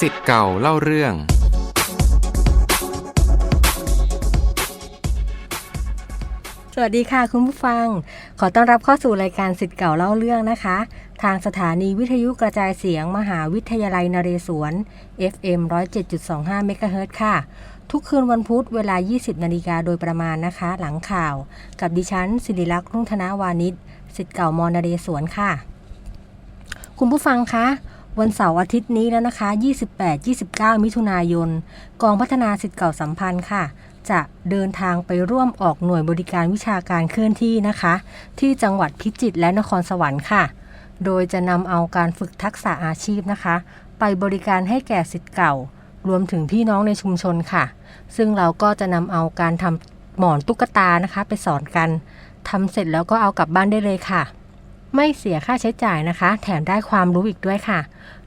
สิทธิ์เก่าเล่าเรื่อง สวัสดีค่ะคุณผู้ฟัง ขอต้อนรับเข้าสู่รายการสิทธิ์เก่าเล่าเรื่องนะคะ ทางสถานีวิทยุกระจายเสียงมหาวิทยาลัยนเรศวร FM 107.25เมกะเฮิรตซ์ค่ะ ทุกคืนวันพุธเวลา 20 นาฬิกาโดยประมาณนะคะ หลังข่าว กับดิฉันสิริลักษณ์รุ่งธนาวานิชสิทธิ์เก่ามอนเรศวรค่ะ คุณผู้ฟังคะ วันเสาร์อาทิตย์นี้แล้วนะคะ 28-29 มิถุนายน กองพัฒนาสิทธิ์เก่าสัมพันธ์ค่ะ จะเดินทางไปร่วมออกหน่วยบริการวิชาการเคลื่อนที่นะคะ ที่จังหวัดพิจิตรและนครสวรรค์ค่ะ โดยจะนำเอาการฝึกทักษะอาชีพนะคะ ไปบริการให้แก่สิทธิ์เก่า รวมถึงพี่น้องในชุมชนค่ะ ซึ่งเราก็จะนำเอาการทำหมอนตุ๊กตานะคะ ไปสอนกันทำเสร็จแล้วก็เอากลับบ้านได้เลยค่ะ ไม่เสียค่าใช้จ่ายนะคะ แถมได้ความรู้อีกด้วยค่ะ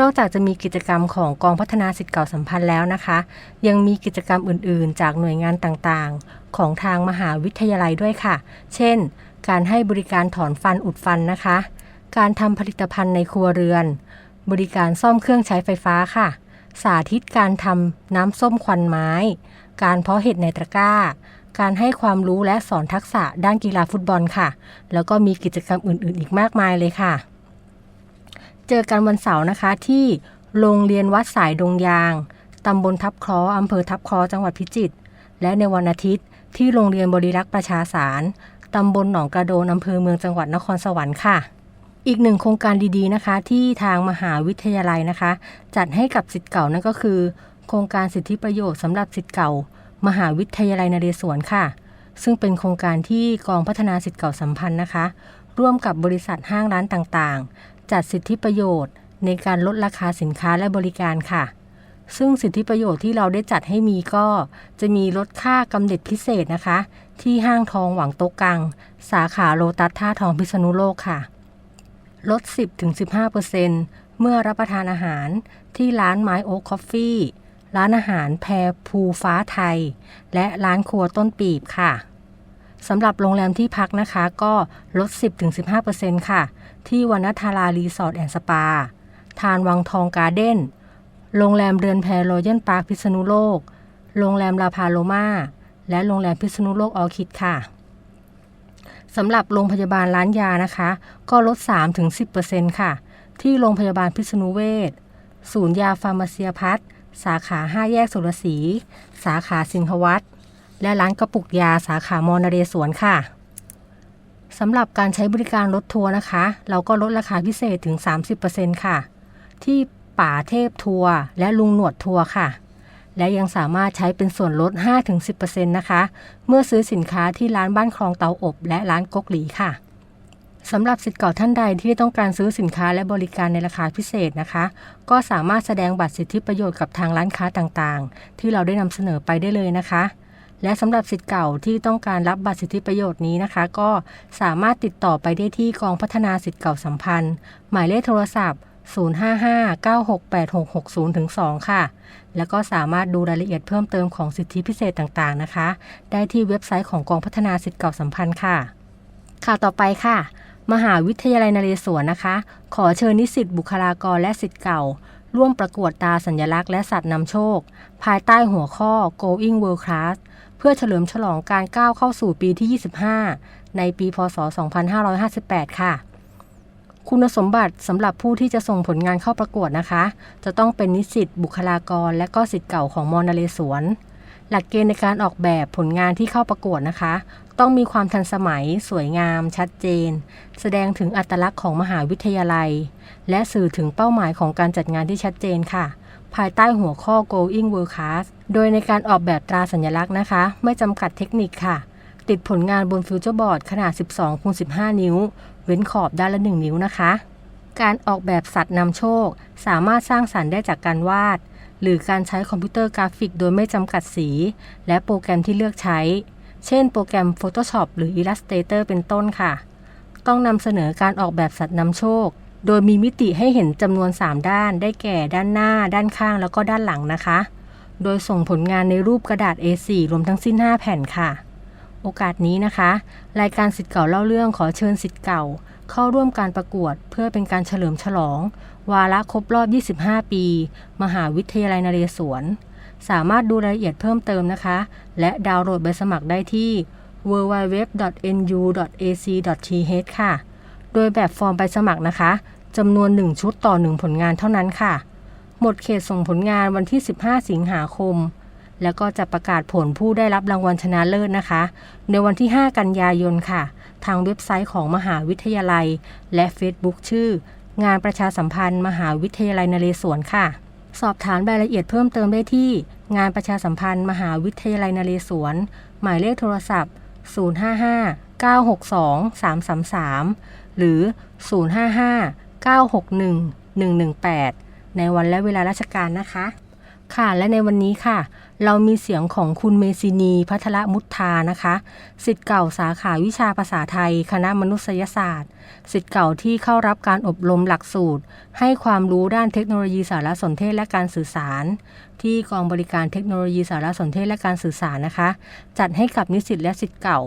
นอกจากจะมีกิจกรรมของกองพัฒนาสิทธิ์เก่าสัมพันธ์แล้วนะคะ ยังมีกิจกรรมอื่นๆ จากหน่วยงานต่างๆ ของทางมหาวิทยาลัยด้วยค่ะ เช่น การให้บริการถอนฟันอุดฟันนะคะ การทำผลิตภัณฑ์ในครัวเรือน บริการซ่อมเครื่องใช้ไฟฟ้าค่ะ สาธิตการทำน้ำส้มควันไม้ การเพาะเห็ดในตะกร้า การให้ความรู้และสอนทักษะด้านกีฬาฟุตบอลค่ะ แล้วก็มีกิจกรรมอื่น ๆ อีกมากมายเลยค่ะ เจอกันวันเสาร์นะคะที่โรงเรียนวัดสายดงยาง ตำบลทับคลออำเภอทับคลอจังหวัดพิจิตร และในวันอาทิตย์ที่โรงเรียนบริรักษ์ประชาสาร ตำบลหนองกระโดนอำเภอเมืองจังหวัดนครสวรรค์ค่ะ อีกหนึ่งโครงการดีๆนะคะ ที่ทางมหาวิทยาลัยนะคะ จัดให้กับสิทธิ์เก่านั่นก็คือ โครงการสิทธิประโยชน์สำหรับสิทธิ์เก่า มหาวิทยาลัยนเรศวรค่ะ ซึ่งเป็นโครงการที่กองพัฒนาสิทธิเก่าสัมพันธ์นะคะ ร่วมกับบริษัทห้างร้านต่างๆ จัดสิทธิประโยชน์ ในการลดราคาสินค้าและบริการค่ะ ซึ่งสิทธิประโยชน์ที่เราได้จัดให้มีก็ จะมีลดค่ากำเนิดพิเศษนะคะ ที่ห้างทองหวังโต๊ะกัง สาขาโลตัสท่าทองพิษณุโลกค่ะ ลด 10-15%เมื่อรับประทานอาหารที่ร้านไม้โอ๊คคอฟฟี่ ร้านอาหารแพรภูฟ้าไทย และร้านครัวต้นปีบค่ะสำหรับโรงแรมที่พักนะคะก็ลด 10-15%ค่ะ ที่วรรณธารารีสอร์ทแอนด์สปา ทานวังทองการ์เด้น โรงแรมเรือนแพรโรยัลปาร์คพิษณุโลก โรงแรมลาพาโลมา และโรงแรมพิษณุโลกออคิดค่ะสำหรับโรงพยาบาลร้านยานะคะ ก็ลด 3-10%ค่ะ ที่โรงพยาบาลพิษณุเวชศูนย์ยาฟาร์มาเซียพัฒน์ สาขา 5 แยกสุรศรี สาขาสิงหวัตรและร้านกระปุกยาสาขามอนเรศวรค่ะสำหรับการใช้บริการรถทัวร์นะคะ เราก็ลดราคาพิเศษถึง 30%ค่ะ ที่ป่าเทพทัวร์และลุงหนวดทัวร์ค่ะ และยังสามารถใช้เป็นส่วนลด 5-10%นะคะ เมื่อซื้อสินค้าที่ร้านบ้านคลองเตาอบ และร้านกกหลีค่ะ สำหรับสิทธิ์เก่าท่านใดที่ต้องการซื้อสินค้าและบริการในราคาพิเศษนะคะ ก็สามารถแสดงบัตรสิทธิประโยชน์กับทางร้านค้าต่างๆ ที่เราได้นำเสนอไปได้เลยนะคะ และสำหรับสิทธิ์เก่าที่ต้องการรับบัตรสิทธิประโยชน์นี้นะคะ ก็สามารถติดต่อไปได้ที่กองพัฒนาสิทธิ์เก่าสัมพันธ์ หมายเลขโทรศัพท์ 055-9686-0-2 ค่ะ แล้วก็สามารถดูรายละเอียดเพิ่มเติมของสิทธิพิเศษต่างๆนะคะ ได้ที่เว็บไซต์ของกองพัฒนาสิทธิ์เก่าสัมพันธ์ค่ะข่าวต่อไปค่ะ มหาวิทยาลัยนเรศวรนะคะ ขอเชิญนิสิตบุคลากรและสิทธิ์เก่า ร่วมประกวดตาสัญลักษณ์และสัตว์นำโชค ภายใต้หัวข้อ Going World Class เพื่อเฉลิมฉลองการก้าวเข้าสู่ปีที่ 25 ในปีพศ 2558 ค่ะ คุณสมบัติสำหรับผู้ที่จะส่งผลงานเข้าประกวดนะคะ จะต้องเป็นนิสิตบุคลากร และก็สิทธิ์เก่าของมอนเรศวร หลักเกณฑ์ในการออกแบบผลงานที่เข้าประกวดนะคะ ต้องมีความทันสมัย สวยงาม ชัดเจน แสดงถึงอัตลักษณ์ของมหาวิทยาลัย และสื่อถึงเป้าหมายของการจัดงานที่ชัดเจนค่ะ ภายใต้หัวข้อ Going World Class โดยในการออกแบบตราสัญลักษณ์นะคะ ไม่จำกัดเทคนิคค่ะ ติดผลงานบนฟิวเจอร์บอร์ดขนาด 12คูณ15 นิ้ว เว้นขอบด้านละ 1 นิ้วนะคะ การออกแบบสัตว์นำโชค สามารถสร้างสรรค์ได้จากการวาด หรือการใช้คอมพิวเตอร์กราฟิกโดยไม่จำกัดสี และโปรแกรมที่เลือกใช้ เช่นโปรแกรม Photoshop หรือ Illustrator เป็นต้นค่ะ ต้องนำเสนอการออกแบบสัตว์นำโชค โดยมีมิติให้เห็นจำนวน 3 ด้าน ได้แก่ด้านหน้า ด้านข้างแล้วก็ด้านหลังนะคะ โดยส่งผลงานในรูปกระดาษ A4 รวมทั้งสิ้น 5 แผ่นค่ะ โอกาสนี้นะคะ รายการสิทธิ์เก่าเล่าเรื่องขอเชิญสิทธิ์เก่า เข้าร่วมการประกวดเพื่อเป็นการเฉลิมฉลอง วาระครบรอบ 25 ปี มหาวิทยาลัยนเรศวร สามารถดูรายละเอียดเพิ่มเติมนะคะ และดาวน์โหลดใบสมัครได้ที่ www.nu.ac.th ค่ะ โดยแบบฟอร์มใบสมัครนะคะจำนวน 1 ชุดต่อ 1 ผลงานเท่านั้นค่ะ หมดเขตส่งผลงานวันที่ 15 สิงหาคม แล้วก็จะประกาศผลผู้ได้รับรางวัลชนะเลิศนะคะ ในวันที่ 5 กันยายนค่ะ ทางเว็บไซต์ของมหาวิทยาลัย และ Facebook ชื่อ งานประชาสัมพันธ์ มหาวิทยาลัยนเรศวรค่ะ สอบถามรายละเอียดเพิ่มเติมได้ที่ งานประชาสัมพันธ์ มหาวิทยาลัยนเรศวร หมายเลขโทรศัพท์ 055 962 333 หรือ 055 961 118 ในวันและเวลาราชการนะคะ ค่ะและในวันนี้ค่ะ เรามีเสียงของคุณเมซินีพัทรมุทธานะคะสิทธิ์เก่าสาขาวิชาภาษาไทย คณะมนุษยศาสตร์สิทธิ์เก่าที่เข้ารับการอบรมหลักสูตร ให้ความรู้ด้านเทคโนโลยีสารสนเทศและการสื่อสาร ที่กองบริการเทคโนโลยีสารสนเทศและการสื่อสารนะคะ จัดให้กับนิสิตและสิทธิ์เก่า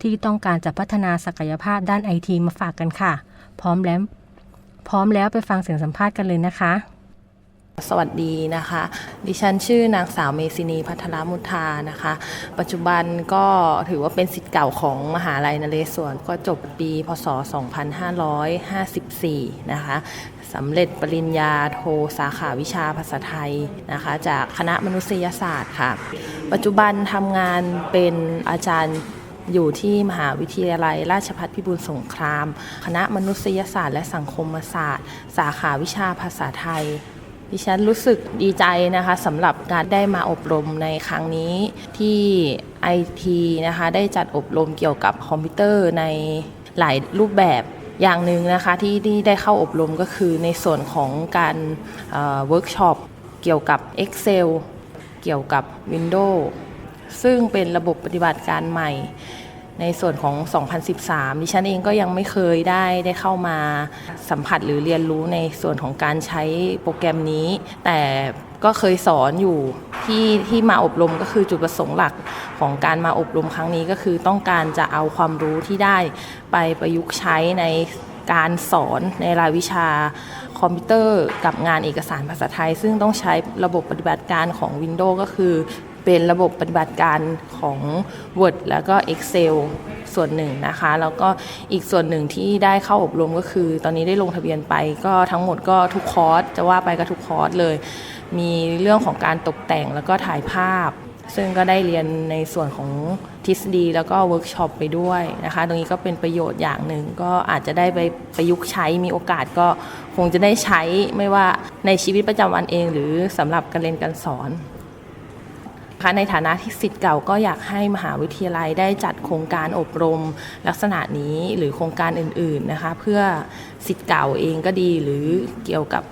ที่ต้องการจะพัฒนาศักยภาพด้านไอทีมาฝากกันค่ะ พร้อมแล้วพร้อมแล้วไปฟังเสียงสัมภาษณ์กันเลยนะคะ สวัสดีนะคะ ดิฉันชื่อนางสาวเมซินีพัทรมุทานะคะ ปัจจุบันก็ถือว่าเป็นสิทธิ์เก่าของมหาลัยนเรศวรก็จบปีพศ 2554 นะคะสำเร็จปริญญาโทสาขาวิชาภาษาไทยนะคะ จากคณะมนุษยศาสตร์ค่ะ ปัจจุบันทำงานเป็นอาจารย์อยู่ที่มหาวิทยาลัยราชภัฏพิบูลสงคราม คณะมนุษยศาสตร์และสังคมศาสตร์ สาขาวิชาภาษาไทย ดิฉันรู้สึกดีใจนะคะสำหรับการได้มาอบรมในครั้งนี้ที่ IT นะคะได้จัดอบรมเกี่ยวกับคอมพิวเตอร์ในหลายรูปแบบอย่างหนึ่งนะคะที่ที่ได้เข้าอบรมก็คือในส่วนของการเวิร์กช็อปเกี่ยวกับ Excel เกี่ยวกับ Windows ซึ่งเป็นระบบปฏิบัติการใหม่ ในส่วนของ 2013 ดิฉันเองก็ยังไม่เคยได้ได้เข้ามาสัมผัสหรือเรียนรู้ในส่วนของการใช้โปรแกรมนี้ แต่ก็เคยสอนอยู่ที่ที่มาอบรมก็คือจุดประสงค์หลักของการมาอบรมครั้งนี้ก็คือต้องการจะเอาความรู้ที่ได้ไปประยุกต์ใช้ในการสอนในรายวิชาคอมพิวเตอร์กับงานเอกสารภาษาไทย ซึ่งต้องใช้ระบบปฏิบัติการของ Windows ก็คือ เป็นระบบปฏิบัติการของ Word แล้วก็ Excel ส่วนหนึ่งนะคะ แล้วก็อีกส่วนหนึ่งที่ได้เข้าอบรมก็คือ ตอนนี้ได้ลงทะเบียนไปก็ทั้งหมดก็ทุกคอร์สจะว่าไปก็ทุกคอร์สเลย มีเรื่องของการตกแต่งแล้วก็ถ่ายภาพ ซึ่งก็ได้เรียนในส่วนของทฤษฎีแล้วก็เวิร์กช็อปไปด้วยนะคะ ตรงนี้ก็เป็นประโยชน์อย่างหนึ่งก็อาจจะได้ไปประยุกต์ใช้มีโอกาสก็คงจะได้ใช้ไม่ว่าในชีวิตประจำวันเอง หรือสำหรับการเรียนการสอน คะในฐานะที่สิทธิ์เก่าก็อยากให้มหาวิทยาลัยได้จัดโครงการอบรมลักษณะนี้หรือโครงการอื่นๆนะคะเพื่อสิทธิ์เก่าเองก็ดีหรือเกี่ยวกับ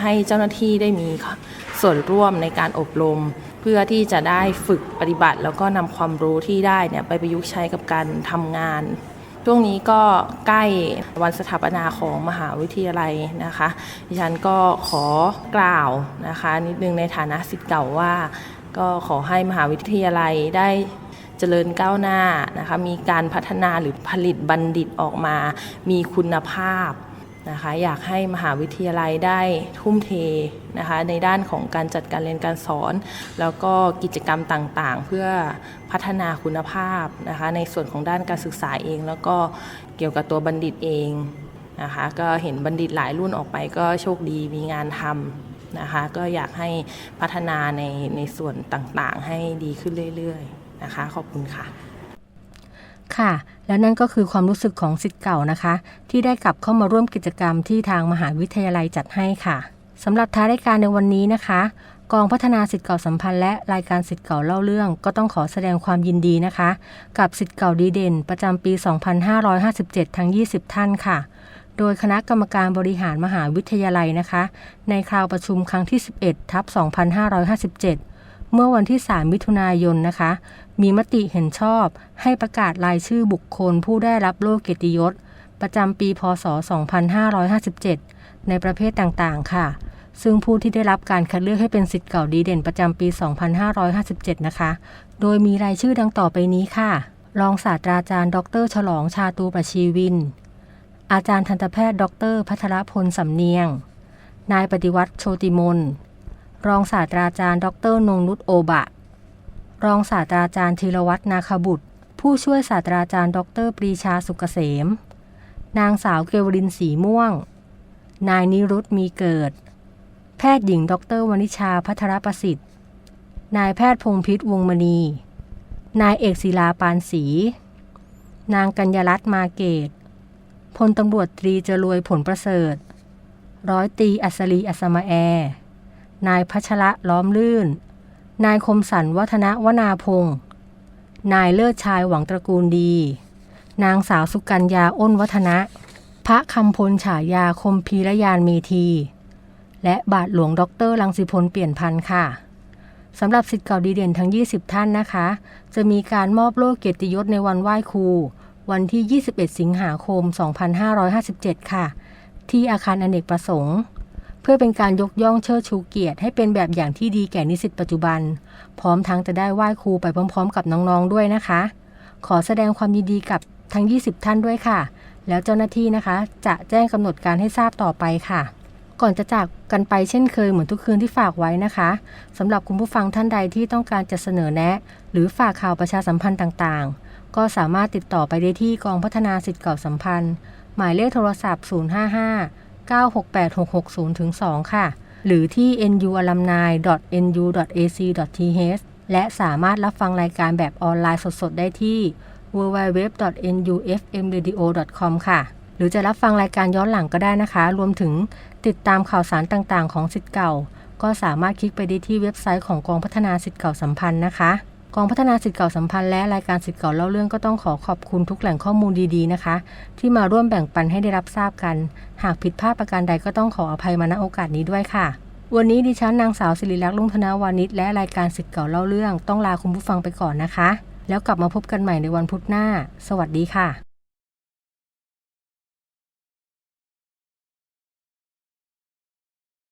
ให้เจ้าหน้าที่ได้มีส่วนร่วมในการอบรม เพื่อที่จะได้ฝึกปฏิบัติ แล้วก็นำความรู้ที่ได้เนี่ยไปประยุกต์ใช้กับการทำงานช่วงนี้ก็ใกล้วันสถาปนาของมหาวิทยาลัยนะคะ ดิฉันก็ขอกล่าวนะคะ นิดนึงในฐานะสิทธิ์เก่าว่า ก็ขอให้มหาวิทยาลัยได้เจริญก้าวหน้านะคะ มีการพัฒนาหรือผลิตบัณฑิตออกมา มีคุณภาพนะคะ อยากให้มหาวิทยาลัยได้ทุ่มเทนะคะ ในด้านของการจัดการเรียนการสอน แล้วก็กิจกรรมต่างๆ เพื่อพัฒนาคุณภาพนะคะ ในส่วนของด้านการศึกษาเอง แล้วก็เกี่ยวกับตัวบัณฑิตเองนะคะ ก็เห็นบัณฑิตหลายรุ่นออกไปก็โชคดีมีงานทำ นะคะก็อยากให้พัฒนาในในส่วนต่างๆ ให้ดีขึ้นเรื่อยๆนะคะ ขอบคุณค่ะ ค่ะ และนั่นก็คือความรู้สึกของสิทธิ์เก่านะคะ ที่ได้กลับเข้ามาร่วมกิจกรรมที่ทางมหาวิทยาลัยจัดให้ค่ะสำหรับท้ายรายการในวันนี้นะคะ กองพัฒนาสิทธิ์เก่าสัมพันธ์และรายการสิทธิ์เก่าเล่าเรื่อง ก็ต้องขอแสดงความยินดีนะคะ กับสิทธิ์เก่าดีเด่น ประจำปี 2557 ทั้ง 20 ท่านค่ะ โดยคณะกรรมการบริหารมหาวิทยาลัยนะคะ ในคราวประชุมครั้งที่ 11ทับ2557 เมื่อวันที่ 3 มิถุนายนนะคะ มีมติเห็นชอบให้ประกาศรายชื่อบุคคลผู้ได้รับโล่เกียรติยศ ประจำปีพศ 2557 ในประเภทต่างๆ ค่ะซึ่งผู้ที่ได้รับการคัดเลือกให้เป็นสิทธิ์เก่าดีเด่นประจำปี 2557 นะคะ โดยมีรายชื่อดังต่อไปนี้ค่ะ รองศาสตราจารย์ ดร ฉลองชาตูประชีวิน อาจารย์ทันตแพทย์ ดร พัทรพลสำเนียง นายปฏิวัติโชติมน รองศาสตราจารย์ ดรนงนุชโอบะ รองศาสตราจารย์ธีรวัฒน์นาคบุตร ผู้ช่วยศาสตราจารย์ ดร ปรีชาสุกเกษม นางสาวเกวรินสีม่วง นายนิรุตมีเกิด แพทย์หญิง ดรวณิชาพัทรประสิทธิ์ นายแพทย์พงพิษวงมณี นายเอกศิลาปานศรี นางกัญญารัตน์มาเกต พลตำรวจตรีจรวยผลประเสริฐ ร้อยตีอัศรีอัสมาแอร์นายพัชระล้อมลื่น นายคมสันวัฒนวนาพงศ์นายเลิศชายหวังตระกูลดี นางสาวสุกัญญาอ้นวัฒนะ พระคำพลฉายาคมพีรยานมีทีและบาทหลวงด็อกเตอร์ลังสิพลเปลี่ยนพันธ์ค่ะสำหรับสิทธิ์เก่าดีเด่นทั้ง 20 ท่านนะคะ จะมีการมอบโล่เกียรติยศในวันไหว้ครู วันที่ 21 สิงหาคม 2557 ค่ะ ที่อาคารอเนกประสงค์ เพื่อเป็นการยกย่องเชิดชูเกียรติให้เป็นแบบอย่างที่ดีแก่นิสิตปัจจุบัน พร้อมทั้งจะได้ไหว้ครูไปพร้อมๆ กับน้องๆด้วยนะคะ ขอแสดงความยินดีกับทั้ง 20 ท่านด้วยค่ะ แล้วเจ้าหน้าที่นะคะ จะแจ้งกำหนดการให้ทราบต่อไปค่ะก่อนจะจากกันไปเช่นเคยเหมือนทุกคืนที่ฝากไว้นะคะสำหรับคุณผู้ฟังท่านใดที่ต้องการจะเสนอแนะ หรือฝากข่าวประชาสัมพันธ์ต่างๆ ก็สามารถติดต่อไปได้ที่กองพัฒนาสิทธิ์เก่าสัมพันธ์ หมายเลขโทรศัพท์ 055 968 660 2 ค่ะ หรือที่ nualumni.nu.ac.th และสามารถรับฟังรายการแบบออนไลน์สดๆ ได้ที่ www.nufmradio.com ค่ะ หรือจะรับฟังรายการย้อนหลังก็ได้นะคะ รวมถึงติดตามข่าวสารต่างๆ ของสิทธิ์เก่า ก็สามารถคลิกไปได้ที่เว็บไซต์ของกองพัฒนาสิทธิ์เก่าสัมพันธ์นะคะ กองพัฒนาสิทธิเก่าสัมพันธ์และรายการสิทธิเก่าเล่าเรื่องก็ต้องขอขอบคุณทุกแหล่งข้อมูลดีๆนะคะ ที่มาร่วมแบ่งปันให้ได้รับทราบกัน หากผิดพลาดประการใดก็ต้องขออภัยมาณโอกาสนี้ด้วยค่ะ วันนี้ดิฉันนางสาวสิริลักษณ์ลุงธนาวานิชและรายการสิทธิเก่าเล่าเรื่อง ต้องลาคุณผู้ฟังไปก่อนนะคะ แล้วกลับมาพบกันใหม่ในวันพุธหน้า สวัสดีค่ะ